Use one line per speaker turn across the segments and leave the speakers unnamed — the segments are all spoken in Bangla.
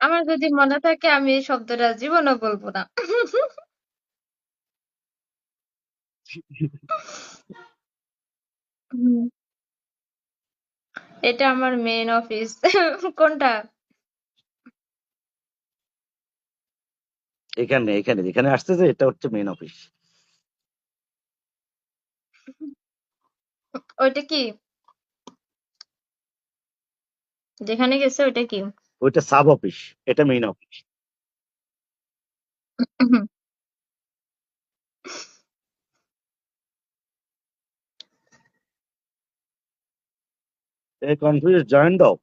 আমার যদি মনে থাকে আমি এই শব্দটা জীবনও বলব না। এটা আমার মেইন অফিস কোনটা?
এখানে এখানে যেখানে আসতেছে এটা হচ্ছে মেইন অফিস
ওইটা কি? যেখানে গেছে ওইটা কি?
ওইটা সাব অফিস এটা মেইন অফিস কনফিউজ জয়েন দাও।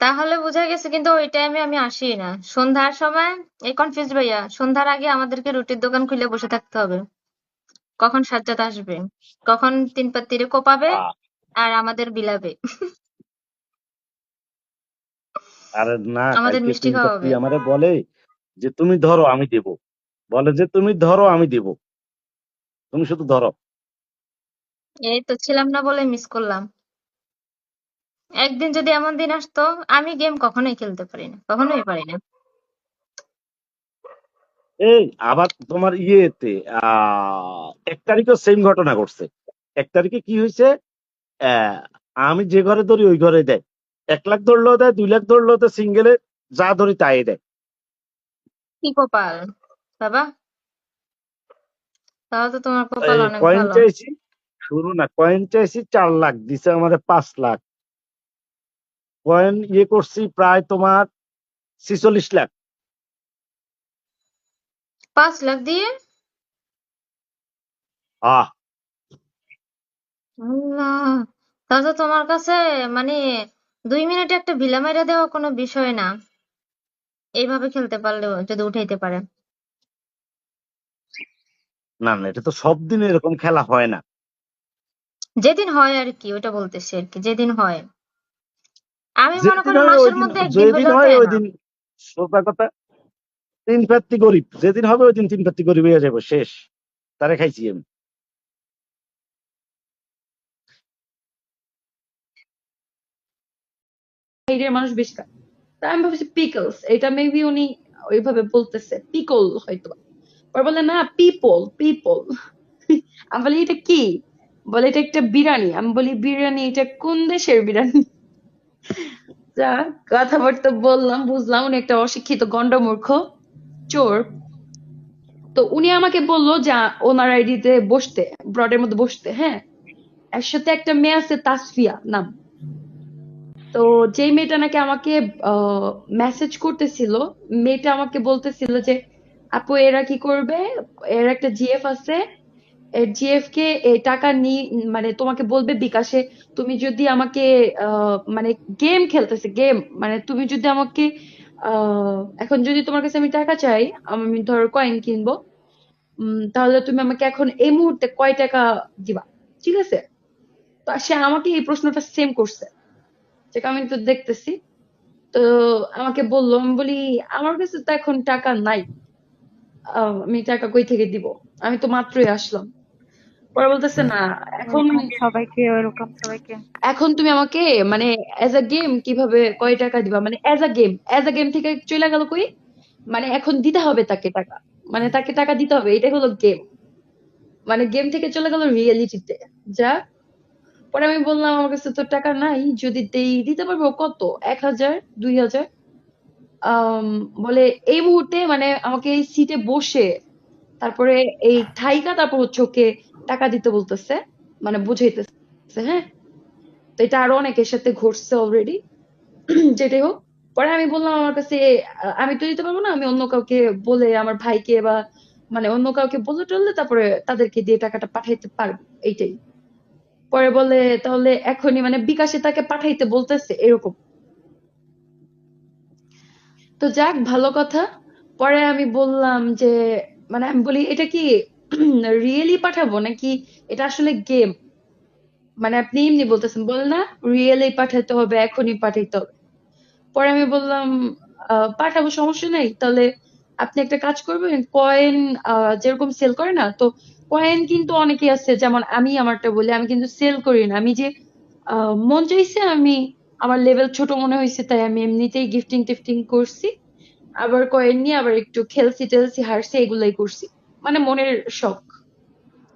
তাহলে বোঝা গেছে কিন্তু ওই টাইমে আমি আসি না। সন্ধ্যার সময় এই কনফিউজ ভাইয়া সন্ধ্যার আগে আমাদেরকে রুটির দোকান খুলে বসে থাকতে হবে। কখন সাজ্জাদ আসবে? কখন তিন পাত্তিরে কোপাবে আর আমাদের বিলাবে।
আরে না
আমাদের মিষ্টি খাওয়াবে
আমারে বলে যে তুমি ধরো আমি দেব। বলে যে তুমি ধরো আমি দেব। তুমি শুধু ধরো।
এই তো ছিলাম না বলে মিস করলাম। একদিন যদি এমন দিন আসতো আমি গেম কখনোই খেলতে পারি না কখনোই পারি না।
এই আবার তোমার ইয়েতে আহ এক তারিখেও সেম ঘটনা ঘটছে। এক তারিখে কি হয়েছে? আমি যে ঘরে ধরি ওই ঘরে দেয়। এক লাখ ধরলেও দেয় দুই লাখ ধরলেও দেয় সিঙ্গেলে যা ধরি তাই দেয়।
কি কপাল বাবা? তাহলে তো তোমার কপাল অনেক
কয়েন
ভালো।
চাইছি শুরু না কয়েন চাইছি চার লাখ দিছে আমাদের পাঁচ লাখ। কয়েন ইয়ে করছি প্রায় তোমার ছিচল্লিশ লাখ।
পাঁচ লাখ দিয়ে?
আহ
আল্লাহ তাহলে তো তোমার কাছে মানে দুই মিনিটে একটা ভিলা মাইরা দেওয়া কোনো বিষয় না। এইভাবে খেলতে পারলেও যদি উঠাইতে পারে।
না না এটা তো সব দিন এরকম খেলা হয় না।
যেদিন হয় আর কি ওটা বলতেছি আর কি যেদিন হয়। আমি মনে
যেদিন
করি
হয় ওই
মাসের
দিন
মধ্যে একদিন
যেদিন
হইলেও
হয়
দেয়
ওই
না।
দিন সোজা কথা তিন প্রার্থী গরিব। যেদিন হবে ওই দিন তিন প্রার্থী গরিব হয়ে যাব শেষ। তারে খাইছি আমি।
সাইডের মানুষ বেশি খায় তা আমি ভাবছি পিকলস এটা মেবি উনি ওইভাবে বলতেছে পিকল হয়তো পরে বলে, না পিপল পিপল আমি বলি, এটা কি? বলে, এটা একটা বিরিয়ানি। আমি বলি, বিরিয়ানি, এটা কোন দেশের বিরিয়ানি? যা, কথাবার্তা বললাম, বুঝলাম উনি একটা অশিক্ষিত গন্ডমূর্খ, চোর। তো উনি আমাকে বলল যে, ওনার আইডিতে বসতে ব্রডের মধ্যে বসতে হ্যাঁ? এর সাথে একটা মেয়ে আছে, তাসফিয়া নাম। তো যেই মেয়েটা নাকি আমাকে মেসেজ করতেছিল, মেয়েটা আমাকে বলতেছিল যে, আপু, এরা কি করবে? এর একটা জিএফ আছে। জিএফ কে টাকা নি মানে তোমাকে বলবে বিকাশে। তুমি যদি আমাকে মানে গেম খেলতেছে গেম মানে তুমি যদি আমাকে এখন যদি তোমার কাছে আমি টাকা চাই, আমি ধরো কয়েন কিনবো তাহলে তুমি আমাকে এখন এই মুহূর্তে কয় টাকা দিবা? ঠিক আছে? তো সে আমাকে এই প্রশ্নটা সেম করছে। যেটা আমি তো দেখতেছি। তো আমাকে বলল আমি বলি আমার কাছে তো এখন টাকা নাই। আমি টাকা কই থেকে দিব? আমি তো মাত্রই আসলাম। পরে বলতেছে না এখন
সবাইকে ওরকম সবাইকে।
এখন তুমি আমাকে মানে অ্যাজ আ গেম কীভাবে কয় টাকা দিবা? মানে as a game as a game থেকে চলে গেল কই? মানে এখন দিতে হবে তাকে টাকা। মানে তাকে টাকা দিতে হবে এটাই হলো গেম মানে গেম থেকে চলে গেল রিয়েলিটিতে যা পরে আমি বললাম, আমার কাছে তো টাকা নাই, যদি দেই, দিতে পারব কত? এক হাজার, দুই হাজার? বলে, এই মুহূর্তে মানে আমাকে এই সিটে বসে, তারপরে এই ঠাইকা, তারপর হচ্ছে ওকে টাকা দিতে বলতেছে মানে বুঝাইতেছে হ্যাঁ? তো এটা আরও অনেকের সাথে ঘটছে অলরেডি যেটাই হোক। পরে আমি বললাম, আমার কাছে আমি তো দিতে পারব না, আমি অন্য কাউকে বলে আমার ভাইকে বা মানে অন্য কাউকে বলে টললে তারপরে তাদেরকে দিয়ে টাকাটা পাঠাইতে পারব। এইটাই। পরে বলে, তাহলে এখনই মানে বিকাশে তাকে পাঠাইতে বলতেছে, এরকম। তো যাক, ভালো কথা। পরে আমি বললাম যে মানে আমি বলি, এটা কি রিয়েলি পাঠাবো নাকি? এটা আসলে গেম মানে আপনি এমনি বলতেছেন, বল না রিয়েলি পাঠাতে হবে, এখনই পাঠাইতে হবে। পরে আমি বললাম পাঠাবো, সমস্যা নাই। তাহলে আপনি একটা কাজ করবেন কয়েন যেরকম সেল করে না, তো কয়েন কিন্তু অনেকে আছে, যেমন আমি আমারটা বলি, আমি কিন্তু সেল করি না। আমি যে মন চাইছে আমি, আমার লেভেল ছোট মনে হয়েছে তাই আমি এমনিতেই গিফটিং টিফটিং করছি। আবার কয়েন নিয়ে আবার একটু খেলছি, টেলছি, হারছি, এগুলাই করছি। মানে মনের শখ,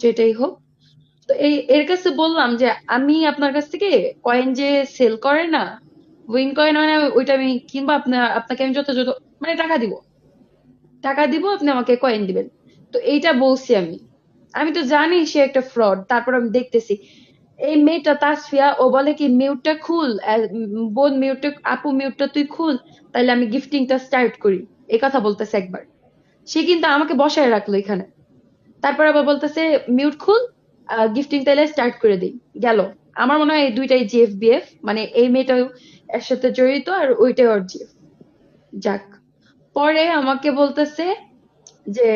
যেটাই হোক। তো এই, এর কাছে বললাম যে, আমি আপনার কাছ থেকে কয়েন যে সেল করে না উইন কয়েন মানে ওইটা আমি কিংবা আপনার, আপনাকে আমি যথাযথ মানে টাকা দিব। টাকা দিব, আপনি আমাকে কয়েন দিবেন। তো এইটা বলছি আমি। আমি তো জানি সে একটা ফ্রড তারপর আমি দেখতেছি। এই মেয়েটা তাসফিয়া, ও বলে কি মিউটটা খুল বোন মিউটটা আপু মিউটটা তুই খুল তাহলে আমি গিফটিংটা স্টার্ট করি। এই কথা বলতেছে একবার। সে কিন্তু আমাকে বসায় রাখল এখানে। তারপর আবার বলতেছে মিউট খুল গিফটিং তাইলে স্টার্ট করে দিই। গেল। আমার মনে হয় এই দুইটাই জিএফ বিএফ মানে এই মেয়েটাও এর সাথে জড়িত আর ওইটাই ওর জিএফ যাক। পরে আমাকে বলতেছে যে